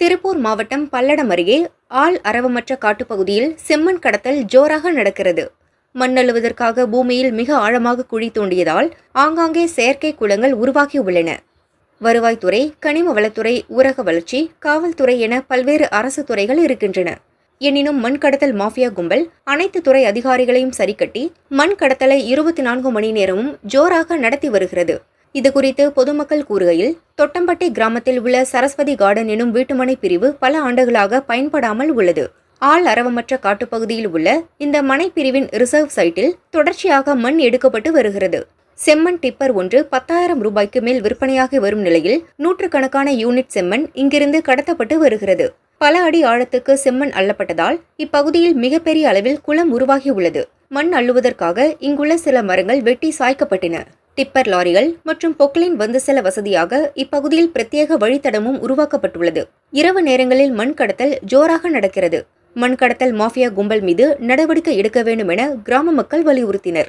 திருப்பூர் மாவட்டம் பல்லடம் அருகே ஆள் அரவமற்ற காட்டுப்பகுதியில் செம்மண் கடத்தல் ஜோராக நடக்கிறது. மண்ணழுவதற்காக பூமியில் மிக ஆழமாக குழி தோண்டியதால் ஆங்காங்கே செயற்கை குளங்கள் உருவாகியுள்ளன. வருவாய்த்துறை கனிம வளத்துறை ஊரக வளர்ச்சி காவல்துறை என பல்வேறு அரசு துறைகள் இருக்கின்றன. எனினும் மண் கடத்தல் மாஃபியா கும்பல் அனைத்து துறை அதிகாரிகளையும் சரிக்கட்டி மண் கடத்தலை இருபத்தி நான்கு மணி நேரமும் ஜோராக நடத்தி வருகிறது. இதுகுறித்து பொதுமக்கள் கூறுகையில் தொட்டம்பட்டி கிராமத்தில் உள்ள சரஸ்வதி கார்டன் எனும் வீட்டுமனை பிரிவு பல ஆண்டுகளாக பயன்படாமல் உள்ளது. ஆள் அரவமற்ற காட்டுப்பகுதியில் உள்ள இந்த மனைப்பிரிவின் ரிசர்வ் சைட்டில் தொடர்ச்சியாக மண் எடுக்கப்பட்டு வருகிறது. செம்மண் டிப்பர் ஒன்று பத்தாயிரம் ரூபாய்க்கு மேல் விற்பனையாகி வரும் நிலையில் நூற்றுக்கணக்கான யூனிட் செம்மண் இங்கிருந்து கடத்தப்பட்டு வருகிறது. பல அடி ஆழத்துக்கு செம்மண் அள்ளப்பட்டதால் இப்பகுதியில் மிகப்பெரிய அளவில் குளம் உருவாகியுள்ளது. மண் அள்ளுவதற்காக இங்குள்ள சில மரங்கள் வெட்டி சாய்க்கப்பட்டன. டிப்பர் லாரிகள் மற்றும் பொக்லைன் வந்து செல்ல வசதியாக இப்பகுதியில் பிரத்யேக வழித்தடமும் உருவாக்கப்பட்டுள்ளது. இரவு நேரங்களில் மண் கடத்தல் ஜோராக நடக்கிறது. மண் கடத்தல் மாஃபியா கும்பல் மீது நடவடிக்கை எடுக்க வேண்டும் என கிராம மக்கள் வலியுறுத்தினர்.